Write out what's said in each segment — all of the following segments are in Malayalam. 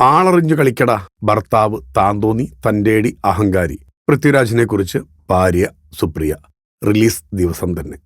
ആളറിഞ്ഞു കളിക്കടാ. ഭർത്താവ് താന്തോന്നി തന്റെടി അഹങ്കാരി. പൃഥ്വിരാജിനെ കുറിച്ച് ഭാര്യ സുപ്രിയ. റിലീസ് ദിവസം തന്നെ.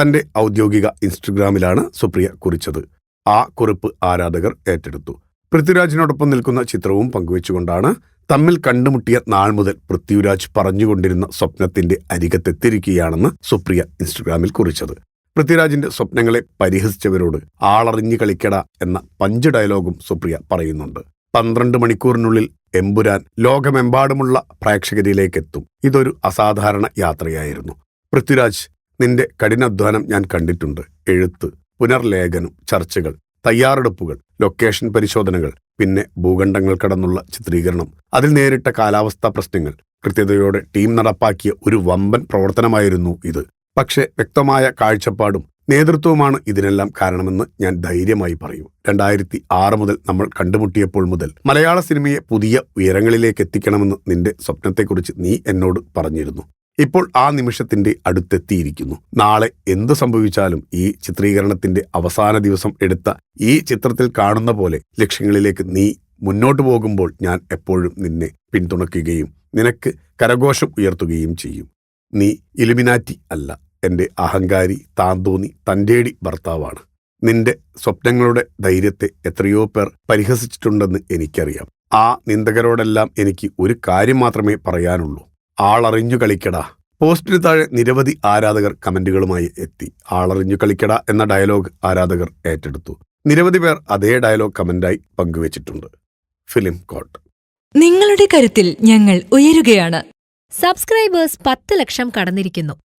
തന്റെ ഔദ്യോഗിക ഇൻസ്റ്റഗ്രാമിലാണ് സുപ്രിയ കുറിച്ചത്. ആ കുറിപ്പ് ആരാധകർ ഏറ്റെടുത്തു. പൃഥ്വിരാജിനോടൊപ്പം നിൽക്കുന്ന ചിത്രവും പങ്കുവെച്ചുകൊണ്ടാണ് തമ്മിൽ കണ്ടുമുട്ടിയ നാൾ മുതൽ പൃഥ്വിരാജ് പറഞ്ഞുകൊണ്ടിരുന്ന സ്വപ്നത്തിന്റെ അരികത്തെത്തിരിക്കുകയാണെന്ന് സുപ്രിയ ഇൻസ്റ്റഗ്രാമിൽ കുറിച്ചത്. പൃഥ്വിരാജിന്റെ സ്വപ്നങ്ങളെ പരിഹസിച്ചവരോട് ആളറിഞ്ഞു കളിക്കട എന്ന പഞ്ച് ഡയലോഗും സുപ്രിയ പറയുന്നുണ്ട്. പന്ത്രണ്ട് മണിക്കൂറിനുള്ളിൽ എമ്പുരാൻ ലോകമെമ്പാടുമുള്ള പ്രേക്ഷകരിലേക്ക് എത്തും ഇതൊരു അസാധാരണ യാത്രയായിരുന്നു. പൃഥ്വിരാജ് നിന്റെ കഠിനാധ്വാനം ഞാൻ കണ്ടിട്ടുണ്ട്. എഴുത്ത് പുനർലേഖനം ചർച്ചകൾ തയ്യാറെടുപ്പുകൾ ലൊക്കേഷൻ പരിശോധനകൾ പിന്നെ ഭൂഖണ്ഡങ്ങൾ കടന്നുള്ള ചിത്രീകരണം അതിൽ നേരിട്ട കാലാവസ്ഥാ പ്രശ്നങ്ങൾ കൃത്യതയോടെ ടീം നടപ്പാക്കിയ ഒരു വമ്പൻ പ്രവർത്തനമായിരുന്നു ഇത്. പക്ഷേ വ്യക്തമായ കാഴ്ചപ്പാടും നേതൃത്വവുമാണ് ഇതിനെല്ലാം കാരണമെന്ന് ഞാൻ ധൈര്യമായി പറയും. രണ്ടായിരത്തി ആറ് മുതൽ നമ്മൾ കണ്ടുമുട്ടിയപ്പോൾ മുതൽ മലയാള സിനിമയെ പുതിയ ഉയരങ്ങളിലേക്ക് എത്തിക്കണമെന്ന് നിന്റെ സ്വപ്നത്തെക്കുറിച്ച് നീ എന്നോട് പറഞ്ഞിരുന്നു. ഇപ്പോൾ ആ നിമിഷത്തിന്റെ അടുത്തെത്തിയിരിക്കുന്നു. നാളെ എന്ത് സംഭവിച്ചാലും ഈ ചിത്രീകരണത്തിന്റെ അവസാന ദിവസം എടുത്ത ഈ ചിത്രത്തിൽ കാണുന്ന പോലെ ലക്ഷ്യങ്ങളിലേക്ക് നീ മുന്നോട്ടു പോകുമ്പോൾ ഞാൻ എപ്പോഴും നിന്നെ പിന്തുണയ്ക്കുകയും നിനക്ക് കരഘോഷം ഉയർത്തുകയും ചെയ്യും. നീ ഇലുമിനാറ്റി അല്ല. എന്റെ അഹങ്കാരി താന്തോന്നി തന്റേടി ഭർത്താവാണ്. നിന്റെ സ്വപ്നങ്ങളുടെ ധൈര്യത്തെ എത്രയോ പേർ പരിഹസിച്ചിട്ടുണ്ടെന്ന് എനിക്കറിയാം. ആ നിന്ദകരോടെല്ലാം എനിക്ക് ഒരു കാര്യം മാത്രമേ പറയാനുള്ളൂ. ആളറിഞ്ഞു കളിക്കടാ. പോസ്റ്റിന് താഴെ നിരവധി ആരാധകർ കമന്റുകളുമായി എത്തി. ആളറിഞ്ഞു കളിക്കടാ എന്ന ഡയലോഗ് ആരാധകർ ഏറ്റെടുത്തു. നിരവധി പേർ അതേ ഡയലോഗ് കമന്റായി പങ്കുവച്ചിട്ടുണ്ട്. ഫിലിം കോട്ട്. നിങ്ങളുടെ കരുത്തിൽ ഞങ്ങൾ ഉയരുകയാണ്. സബ്സ്ക്രൈബേഴ്സ് പത്ത് ലക്ഷം കടന്നിരിക്കുന്നു.